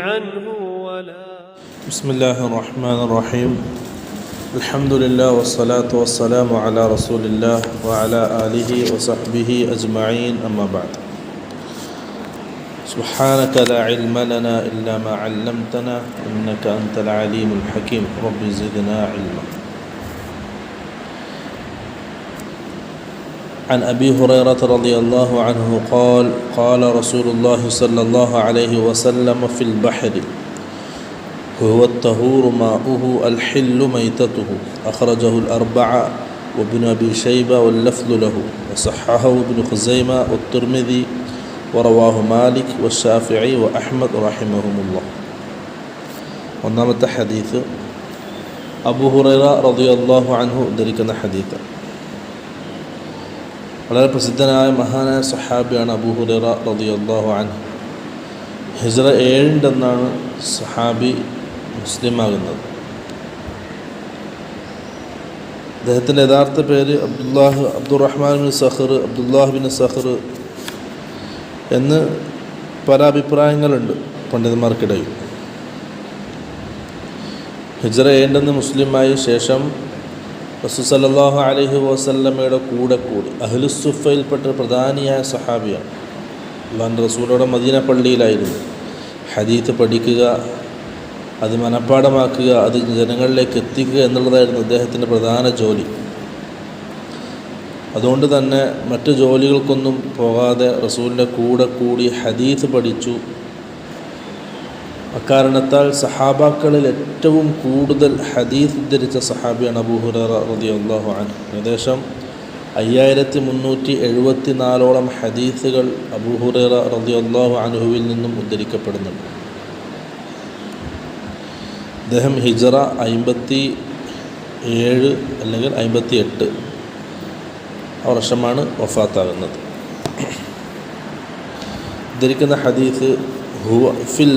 عنه ولا بسم الله الرحمن الرحيم. الحمد لله والصلاة والسلام على رسول الله وعلى آله وصحبه أجمعين. أما بعد. سبحانك لا علم لنا إلا ما علمتنا إنك أنت العليم الحكيم. رب زدنا علما. عن أبي هريرة رضي الله عنه قال قال رسول الله صلى الله عليه وسلم في البحر هو الطهور ماؤه الحل ميتته أخرجه الأربعة وابن أبي شيبة واللفظ له وصححه ابن خزيمة والترمذي ورواه مالك والشافعي وأحمد رحمهم الله ഒന്നാമത്തെ ഹദീത്ത് അബു ഹുറൈറ റളിയല്ലാഹു അൻഹു ഉദ്ധരിക്കുന്ന ഹദീത്ത് വളരെ പ്രസിദ്ധനായ മഹാനായ സഹാബിയാണ് അബു റതി അള്ളാഹു അൻഹു. ഹിജ്ര ഏഴിന്റെന്നാണ് സഹാബി മുസ്ലിമാകുന്നത്. അദ്ദേഹത്തിന്റെ യഥാർത്ഥ പേര് Abdullah Abdurrahman bin Sahar Abdullah bin Sahar എന്ന് പല അഭിപ്രായങ്ങളുണ്ട് പണ്ഡിതന്മാർക്കിടയിൽ. ഹിജ്ര ഏണ്ടെന്ന് മുസ്ലിമായ ശേഷം റസൂസല്ലാഹു അലഹി വസല്ലമ്മയുടെ കൂടെ കൂടി അഹ്ലുസുഫയിൽപ്പെട്ട പ്രധാനിയായ സഹാബിയാണ് അള്ളാൻ റസൂലോടെ മദീന പള്ളിയിലായിരുന്നു. ഹദീത്ത് പഠിക്കുക അത് മനഃപ്പാടമാക്കുക അത് ജനങ്ങളിലേക്ക് എത്തിക്കുക എന്നുള്ളതായിരുന്നു അദ്ദേഹത്തിന്റെ പ്രധാന ജോലി. അതുകൊണ്ട് തന്നെ മറ്റു ജോലികൾക്കൊന്നും പോകാതെ റസൂലിന്റെ കൂടെ കൂടി ഹദീത്ത് പഠിച്ചു. അക്കാരണത്താൽ സഹാബാക്കളിൽ ഏറ്റവും കൂടുതൽ ഹദീസ് ഉദ്ധരിച്ച സഹാബിയാണ് അബൂഹുറ റതി അള്ളാഹു ആൻ ഏകദേശം അയ്യായിരത്തി മുന്നൂറ്റി എഴുപത്തി നാലോളം ഹദീസുകൾ അബൂഹുറ റതി അള്ളാഹു അനുഹുവിൽ നിന്നും ഉദ്ധരിക്കപ്പെടുന്നുണ്ട്. അദ്ദേഹം ഹിജറ അമ്പത്തി ഏഴ് അല്ലെങ്കിൽ അമ്പത്തി എട്ട് വർഷമാണ് വഫാത്താകുന്നത്. ഉദ്ധരിക്കുന്ന ഹദീസ് ഹുവ ഫിൽ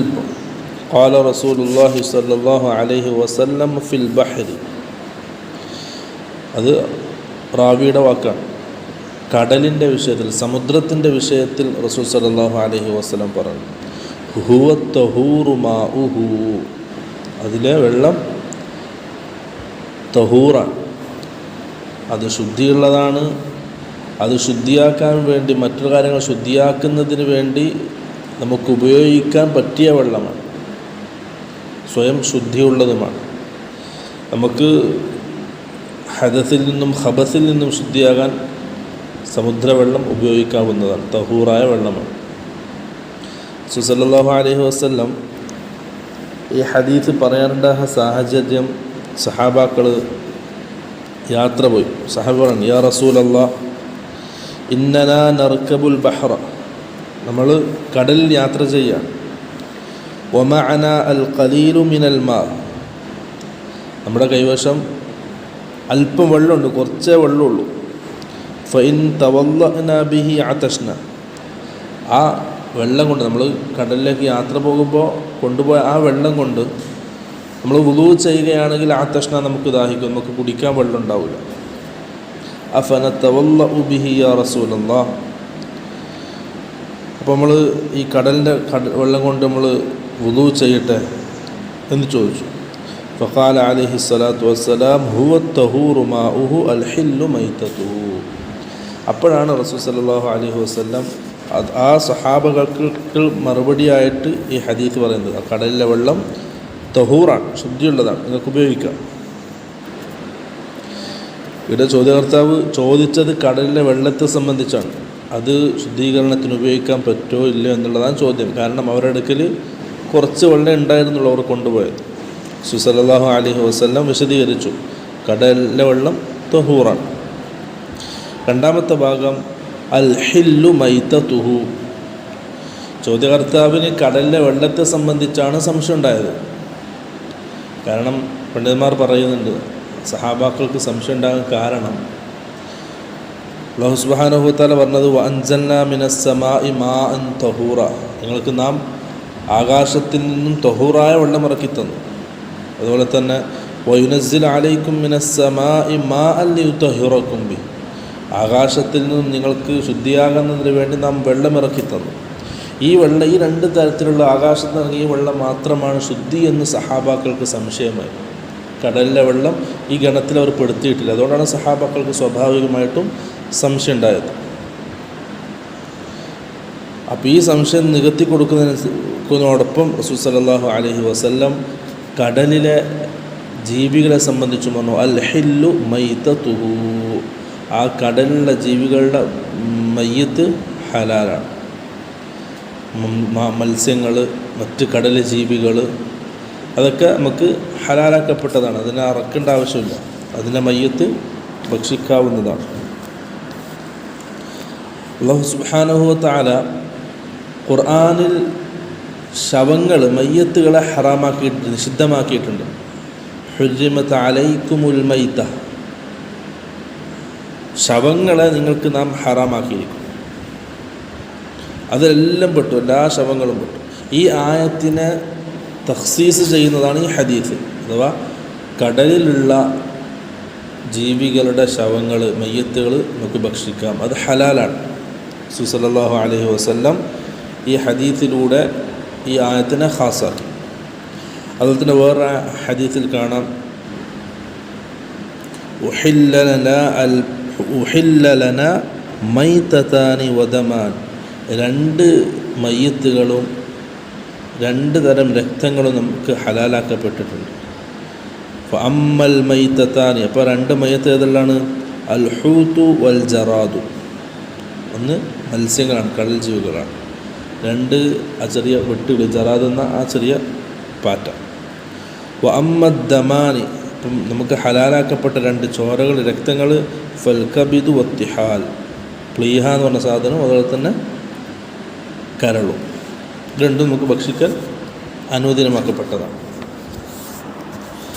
قال رسول الله صلى الله عليه وسلم في البحر അത് റാവിയുടെ വാക്കാണ് കടലിൻ്റെ വിഷയത്തിൽ സമുദ്രത്തിൻ്റെ വിഷയത്തിൽ റസൂൽ സല്ലല്ലാഹു അലൈഹി വസല്ലം പറഞ്ഞു ഹുവ തഹൂറു മാഉഹു അതിലെ വെള്ളം തഹൂറാണ് അത് ശുദ്ധിയുള്ളതാണ് അത് ശുദ്ധിയാക്കാൻ വേണ്ടി മറ്റു കാര്യങ്ങൾ ശുദ്ധിയാക്കുന്നതിന് വേണ്ടി നമുക്ക് ഉപയോഗിക്കാൻ പറ്റിയ വെള്ളമാണ് സ്വയം ശുദ്ധിയുള്ളതുമാണ്. നമുക്ക് ഹദസിൽ നിന്നും ഹബസിൽ നിന്നും ശുദ്ധിയാകാൻ സമുദ്രവെള്ളം ഉപയോഗിക്കാവുന്നതാണ്. തഹൂറായ വെള്ളമാണ്. സുസല്ലാഹു അലഹി വസ്ല്ലം ഈ ഹദീസ് പറയാറുണ്ടായ സാഹചര്യം സഹാബാക്കൾ യാത്ര പോയി. സഹാബാണ് യാ റസൂൽ ഇന്നനാ നർക്കബുൽ ബഹ്റ. നമ്മൾ കടലിൽ യാത്ര ചെയ്യുകയാണ് ഒമഅന അൽ ഖലീലു മിനൽ മാ നമ്മുടെ കൈവശം അല്പം വെള്ളമുണ്ട് കുറച്ചേ വെള്ളമുള്ളൂ. ഫൈൻ തവല്ലന ബിഹി ആതഷ്ന ആ വെള്ളം കൊണ്ട് നമ്മൾ കടലിലേക്ക് യാത്ര പോകുമ്പോൾ കൊണ്ടുപോയ ആ വെള്ളം കൊണ്ട് നമ്മൾ വുളു ചെയ്യുകയാണെങ്കിൽ ആ തഷ്ണ നമുക്ക് ദാഹിക്കും നമുക്ക് കുടിക്കാൻ വെള്ളം ഉണ്ടാവില്ല. അഫന തവല്ല ഉബിഹി യാ റസൂലല്ലാ. അപ്പോൾ നമ്മൾ ഈ കടലിന്റെ കട വെള്ളം കൊണ്ട് നമ്മൾ വുളു ചെയ്യട്ടെ എന്ന് ചോദിച്ചു. ഫഖാല അലൈഹി സ്വലാത്തു വസ്സലാം ഹുവ മാഉഹു അൽ ഹില്ലു മൈത്തതുഹു അപ്പോഴാണ് റസൂൽ സല്ലല്ലാഹു അലൈഹി വസല്ലം അത് ആ സഹാബകൾക്ക് മറുപടിയായിട്ട് ഈ ഹദീത്ത് പറയുന്നത്. കടലിലെ വെള്ളം തഹൂറാണ് ശുദ്ധിയുള്ളതാണ് നിങ്ങൾക്ക് ഉപയോഗിക്കാം. ഇവിടെ ചോദ്യകർത്താവ് ചോദിച്ചത് കടലിലെ വെള്ളത്തെ സംബന്ധിച്ചാണ്. അത് ശുദ്ധീകരണത്തിന് ഉപയോഗിക്കാൻ പറ്റുമോ ഇല്ലയോ എന്നുള്ളതാണ് ചോദ്യം. കാരണം അവരുടെ അടുക്കൽ കുറച്ച് വെള്ളം ഉണ്ടായിരുന്നുള്ളൂ അവർ കൊണ്ടുപോയത്. സുസലാഹു അലഹി വസ്ല്ലാം വിശദീകരിച്ചു. കടലിലെ വെള്ളം തഹൂറാണ്. രണ്ടാമത്തെ ഭാഗം അൽ ഹില്ലു മൈത്ത തുഹു ചോദ്യകർത്താവിന് കടലിലെ വെള്ളത്തെ സംബന്ധിച്ചാണ് സംശയം ഉണ്ടായത്. കാരണം പണ്ഡിതന്മാർ പറയുന്നുണ്ട് സഹാബാക്കൾക്ക് സംശയം ഉണ്ടാകാൻ കാരണം. അള്ളാഹുസ്ബാനുഹുത്താല പറഞ്ഞത് അൻസന്ന മിനസ്സമാ ഇമാ അൻ തഹൂറ. നിങ്ങൾക്ക് നാം ആകാശത്തിൽ നിന്നും തൊഹൂറായ വെള്ളം ഇറക്കി തന്നു. അതുപോലെ തന്നെ വൈനസിൽ ആലയിക്കും മിനസ്സമാ മാ അല്ലി തഹിറക്കുംബി ആകാശത്തിൽ നിന്നും നിങ്ങൾക്ക് ശുദ്ധിയാകുന്നതിന് വേണ്ടി നാം വെള്ളം ഇറക്കി തന്നു. ഈ വെള്ളം ഈ രണ്ട് തരത്തിലുള്ള ആകാശത്ത് ഇറങ്ങിയ വെള്ളം മാത്രമാണ് ശുദ്ധി എന്ന് സഹാബാക്കൾക്ക് സംശയമായി. കടലിലെ വെള്ളം ഈ ഗണത്തിൽ അവർ പെടുത്തിയിട്ടില്ല. അതുകൊണ്ടാണ് സഹാബാക്കൾക്ക് സ്വാഭാവികമായിട്ടും സംശയം ഉണ്ടായത്. അപ്പോൾ ഈ സംശയം നികത്തി കൊടുക്കുന്നതിനോടൊപ്പം റസൂൽ സലാഹു അലഹി വസ്ല്ലം കടലിലെ ജീവികളെ സംബന്ധിച്ച് പറഞ്ഞു അൽ ഹില്ലു തുഹു ആ കടലിലെ ജീവികളുടെ മയ്യത്ത് ഹലാലാണ്. മത്സ്യങ്ങൾ മറ്റ് കടൽ ജീവികൾ അതൊക്കെ നമുക്ക് ഹലാലാക്കപ്പെട്ടതാണ്. അതിനെ അറക്കേണ്ട ആവശ്യമില്ല. അതിനെ മയ്യത്ത് ഭക്ഷിക്കാവുന്നതാണ്. അള്ളാഹു സുബാനുഹു താല ഖുർആാനിൽ ശവങ്ങൾ മയ്യത്തുകളെ ഹറാമാക്കിയിട്ടുണ്ട് നിഷിദ്ധമാക്കിയിട്ടുണ്ട്. ഹുജിമത്ത് അലൈക്കുമുൽ മൈത്ത ശവങ്ങളെ നിങ്ങൾക്ക് നാം ഹറാമാക്കിയിരിക്കും അതെല്ലാം പെട്ടു എല്ലാ ശവങ്ങളും പെട്ടു. ഈ ആയത്തിനെ തഖ്സീസ് ചെയ്യുന്നതാണ് ഈ ഹദീസ്. അഥവാ കടലിലുള്ള ജീവികളുടെ ശവങ്ങൾ മയ്യത്തുകൾ നമുക്ക് ഭക്ഷിക്കാം. അത് ഹലാലാണ്. സുസലല്ലാഹു അലഹി വസ്ല്ലാം ഈ ഹദീത്തിലൂടെ ഈ ആയത്തിനെ ഹാസാക്കി അതുപോലെ തന്നെ വേറെ ഹദീസിൽ കാണാം. ഉഹില്ലലന അൽ വധമാൻ രണ്ട് മയ്യത്തുകളും രണ്ട് തരം രക്തങ്ങളും നമുക്ക് ഹലാലാക്കപ്പെട്ടിട്ടുണ്ട്. അമ്മൽ മൈത്തത്താനി അപ്പോൾ രണ്ട് മയത്ത് ഏതെല്ലാണ്? അൽ ഹൂത്തു വൽ ജറാദു. ഒന്ന് മത്സ്യങ്ങളാണ് കടൽ ജീവികളാണ് രണ്ട് ആ ചെറിയ വെട്ടുകൾ ജറാദ് എന്ന ആ ചെറിയ പാറ്റ. വ അമ്മദ് ദമാനി ഇപ്പം നമുക്ക് ഹലാലാക്കപ്പെട്ട രണ്ട് ചോരകൾ രക്തങ്ങൾ ഫൽക്കബിദു വത്തിഹാൽ. പ്ലീഹ എന്ന് പറഞ്ഞ സാധനം അതുപോലെ തന്നെ കരളും. രണ്ടും നമുക്ക് ഭക്ഷിക്കാൻ അനുവദനമാക്കപ്പെട്ടതാണ്.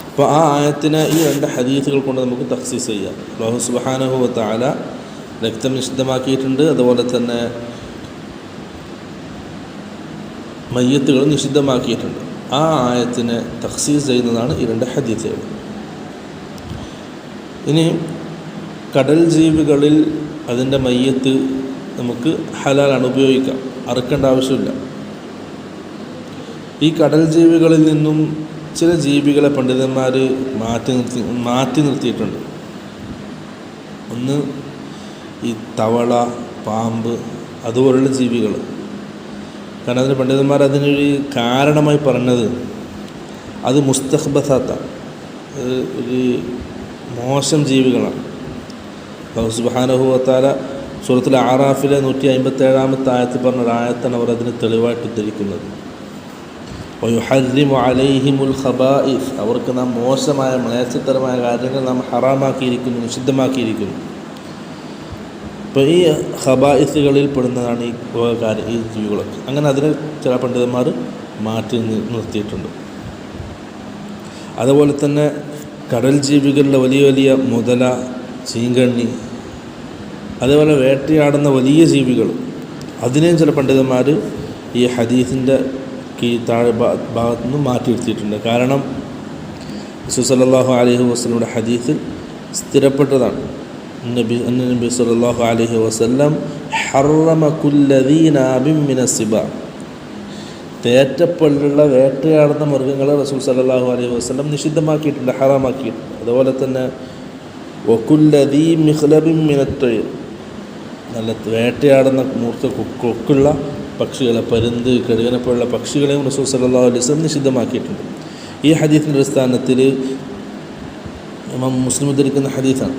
അപ്പോൾ ആ ആയത്തിനെ ഈ രണ്ട് ഹദീസുകൾ കൊണ്ട് നമുക്ക് തഖ്സീസ് ചെയ്യാം. അള്ളാഹു സുബാനഹു താല രക്തം നിഷിദ്ധമാക്കിയിട്ടുണ്ട്. അതുപോലെ തന്നെ മയ്യത്തുകൾ നിഷിദ്ധമാക്കിയിട്ടുണ്ട്. ആ ആയത്തിനെ തഖ്സീസ് ചെയ്യുന്നതാണ് ഈ രണ്ട് ഹദീസുകൾ. ഇനി കടൽ ജീവികളിൽ അതിന്റെ മയ്യത്ത് നമുക്ക് ഹലാലാണ് ഉപയോഗിക്കാം. അറുക്കേണ്ട ആവശ്യമില്ല. ഈ കടൽ ജീവികളിൽ നിന്നും ചില ജീവികളെ പണ്ഡിതന്മാർ മാറ്റി നിർത്തി മാറ്റി നിർത്തിയിട്ടുണ്ട്. ഒന്ന് ഈ തവള പാമ്പ് അതുപോലുള്ള ജീവികൾ. കാരണം അതിന് പണ്ഡിതന്മാർ അതിനൊരു കാരണമായി പറഞ്ഞത് അത് മുസ്തഖ്ബസാത്ത. ഒരു മോശം ജീവികളാണ്. സുബാനഹുവത്താല സൂറത്തിൽ ആറാഫിലെ നൂറ്റി അമ്പത്തി ഏഴാമത്തെ ആയത്തിൽ പറഞ്ഞ ഒരു ആയത്താണ് അവർ അതിന് തെളിവായിട്ട് ഉദ്ധരിക്കുന്നത് അലൈഹിമുൽ അവർക്ക് നാം മോശമായ മ്ലേച്ഛത്തരമായ കാര്യങ്ങൾ നാം ഹറാമാക്കിയിരിക്കുന്നു നിഷിദ്ധമാക്കിയിരിക്കുന്നു. ഇപ്പോൾ ഈ ഹബായിസുകളിൽ പെടുന്നതാണ് ഈ കാര്യം ഈ ജീവികളൊക്കെ. അങ്ങനെ അതിനെ ചില പണ്ഡിതന്മാർ മാറ്റി നിർത്തിയിട്ടുണ്ട്. അതുപോലെ തന്നെ കടൽ ജീവികളിലെ വലിയ വലിയ മുതല ചീങ്കണ്ണി അതേപോലെ വേട്ടയാടുന്ന വലിയ ജീവികൾ അതിനെയും ചില പണ്ഡിതന്മാർ ഈ ഹദീസിന്റെ കീ താഴെ ഭാഗത്തു നിന്ന് മാറ്റി നിർത്തിയിട്ടുണ്ട്. കാരണം സുസലല്ലാഹു അലഹു വസ്ലമിയുടെ ഹദീസിൽ സ്ഥിരപ്പെട്ടതാണ്. നബി സല്ലല്ലാഹു അലൈഹി വസല്ലം ഹറമ കുല്ലദീനാബിൻ മിന സിബ തേറ്റപ്പല്ലുള്ള വേട്ടയാടുന്ന മൃഗങ്ങളെ റസൂൽ സല്ലല്ലാഹു അലൈഹി വസ്ലം നിഷിദ്ധമാക്കിയിട്ടുണ്ട് ഹറാമാക്കിയിട്ടുണ്ട്. അതുപോലെ തന്നെ വക്കുല്ലദീ മിഹ്ലബിം മിനത്തൊഴിൽ നല്ല വേട്ടയാടുന്ന മൂർത്ത കൊക്കുള്ള പക്ഷികളെ പരുന്ത് കഴുകനെ പോലുള്ള പക്ഷികളെയും റസൂൽ സല്ലല്ലാഹു അലൈഹി വസ്ലം നിഷിദ്ധമാക്കിയിട്ടുണ്ട്. ഈ ഹദീഫിന്റെ അടിസ്ഥാനത്തിൽ ഇമാം മുസ്ലിം ഉദ്ധരിക്കുന്ന ഹദീസാണ്.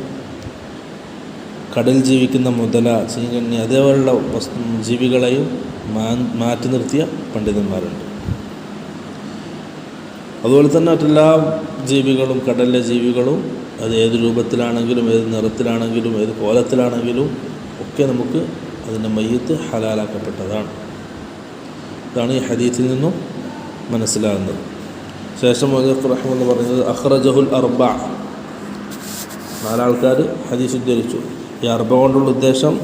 കടൽ ജീവിക്കുന്ന മുതല ചീങ്കണ്ണി അതേപോലുള്ള ജീവികളെയും മാറ്റി നിർത്തിയ പണ്ഡിതന്മാരുണ്ട്. അതുപോലെ തന്നെ മറ്റെല്ലാ ജീവികളും കടലിലെ ജീവികളും അത് ഏത് രൂപത്തിലാണെങ്കിലും ഏത് നിറത്തിലാണെങ്കിലും ഏത് കോലത്തിലാണെങ്കിലും ഒക്കെ നമുക്ക് അതിന്റെ മയ്യത്ത് ഹലാലാക്കപ്പെട്ടതാണ്. ഇതാണ് ഈ ഹദീത്തിൽ നിന്നും മനസ്സിലാകുന്നത്. ശേഷം റഹ്മെന്ന് പറയുന്നത് അഹ്റജഹുൽ അർബ. നാലാൾക്കാർ ഹദീസ് ഉദ്ധരിച്ചു. ഈ അർബ കൊണ്ടുള്ള ഉദ്ദേശം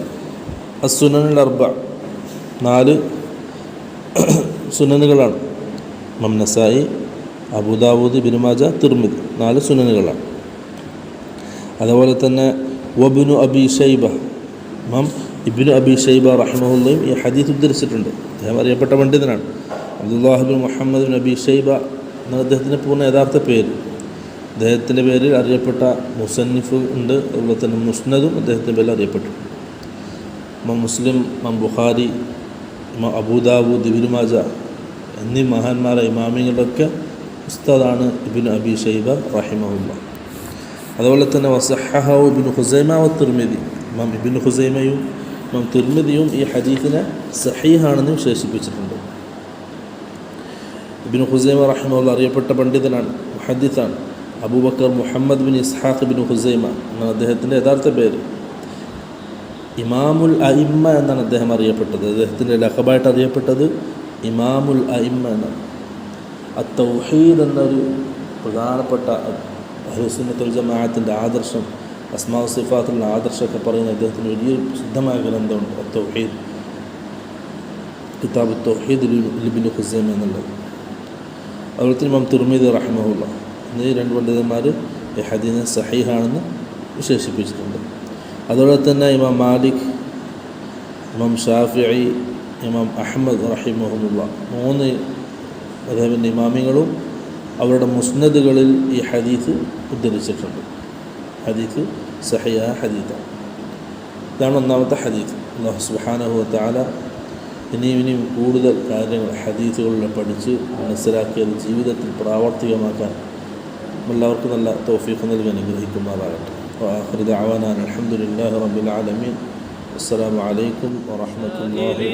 അസുനനുൽ അർബ. നാല് സുനനുകളാണ്. മംനസായി അബുദാബൂദ് ബിനുമാജ തിർമിദ്. നാല് സുനനുകളാണ്. അതുപോലെ തന്നെ വബിനു അബി ഷൈബ മം ഇബിനു അബി ഷൈബ റഹ്മുള്ളയും ഈ ഹദീസ് ഉദ്ധരിച്ചിട്ടുണ്ട്. അദ്ദേഹം അറിയപ്പെട്ട പണ്ഡിതനാണ്. Abdullah bin Muhammad bin Abi Shaiba എന്ന അദ്ദേഹത്തിന്റെ പൂർണ യഥാർത്ഥ പേര്. അദ്ദേഹത്തിന്റെ പേരിൽ അറിയപ്പെട്ട മുസന്നിഫ് ഉണ്ട്. അതുപോലെ തന്നെ മുസ്നദും അദ്ദേഹത്തിന്റെ പേരിൽ അറിയപ്പെട്ടു. ഇമാം മുസ്ലിം മം ബുഖാരി ഇമാം അബൂദാബു ദിബിനുമാജ മാജ എന്നീ മഹാന്മാരെ ഇമാമികളുടെയൊക്കെ ഉസ്താദാണ് ഇബിൻ അബി ഷൈബ റഹിമഹുല്ല. അതുപോലെ തന്നെ വസഹഹു ഇബിൻ ഹുസൈമ വ തിർമിദി. ഇമാം ഇബിൻ ഹുസൈമയും മം തിർമിദിയും ഈ ഹദീഫിനെ സഹീഹാണെന്ന് വിശേഷിപ്പിച്ചിട്ടുണ്ട്. ഇബിൻ ഹുസൈമ റഹിമുള്ള അറിയപ്പെട്ട പണ്ഡിതനാണ് മുഹദ്ദിത്താണ് Abu Bakr Muhammad bin Ishaq bin Khuzaima എന്നാണ് അദ്ദേഹത്തിന്റെ യഥാർത്ഥ പേര്. ഇമാമുൽ അയിമ്മ എന്നാണ് അദ്ദേഹം അറിയപ്പെട്ടത്. അദ്ദേഹത്തിന്റെ ലഖബായിട്ട് അറിയപ്പെട്ടത് ഇമാമുൽ അയിമ്മ എന്നാണ്. അത്തൗഹീദ് എന്നൊരു പ്രധാനപ്പെട്ട അഹുസുന്നത്തുൽ ജമാഅത്തിന്റെ ആദർശം അസ്മാവ് സിഫാത്തിലുള്ള ആദർശമൊക്കെ പറയുന്ന അദ്ദേഹത്തിന് വലിയൊരു പ്രസിദ്ധമായ ഗ്രന്ഥമുണ്ട് അത്തൗഹീദ്. കിതാബ് തൗഹീദ് ലിബിൻ ഹുസൈം എന്നുള്ളത്. അതുപോലെ തന്നെ ഇമാം തിർമീദ് റഹ്മുല്ല എന്നീ രണ്ട് പണ്ഡിതന്മാർ ഈ ഹദീനെ സഹീഹാണെന്ന് വിശേഷിപ്പിച്ചിട്ടുണ്ട്. അതുപോലെ തന്നെ ഇമാം മാലിക് ഇമാം ഷാഫി ഇമാം അഹമ്മദ് റഹിമഹമുല്ല മൂന്ന് അദ്ദേഹത്തിന്റെ ഇമാമികളും അവരുടെ മുസ്നദുകളിൽ ഈ ഹദീത്ത് ഉദ്ധരിച്ചിട്ടുണ്ട്. ഹദീത്ത് സഹിയ ഹദീത്താണ് ഇതാണ് ഒന്നാമത്തെ ഹദീത്ത് അള്ളാഹു സുബാനഹു താല ഇനിയും ഇനിയും കൂടുതൽ കാര്യങ്ങൾ ഹദീത്തുകളിൽ പഠിച്ച് മനസ്സിലാക്കിയത് ജീവിതത്തിൽ പ്രാവർത്തികമാക്കാൻ എല്ലാവർക്കും നല്ല തോഫീഖ് നൽകി അനുഗ്രഹിക്കുമാറാകട്ടെ ആഹ്രിത ആവാനാണ് അലഹമുല്ലാഹി റബ്ബിൽ ആലമീൻ അസ്സാം വലൈക്കും വാഹമത്തല്ലാഹി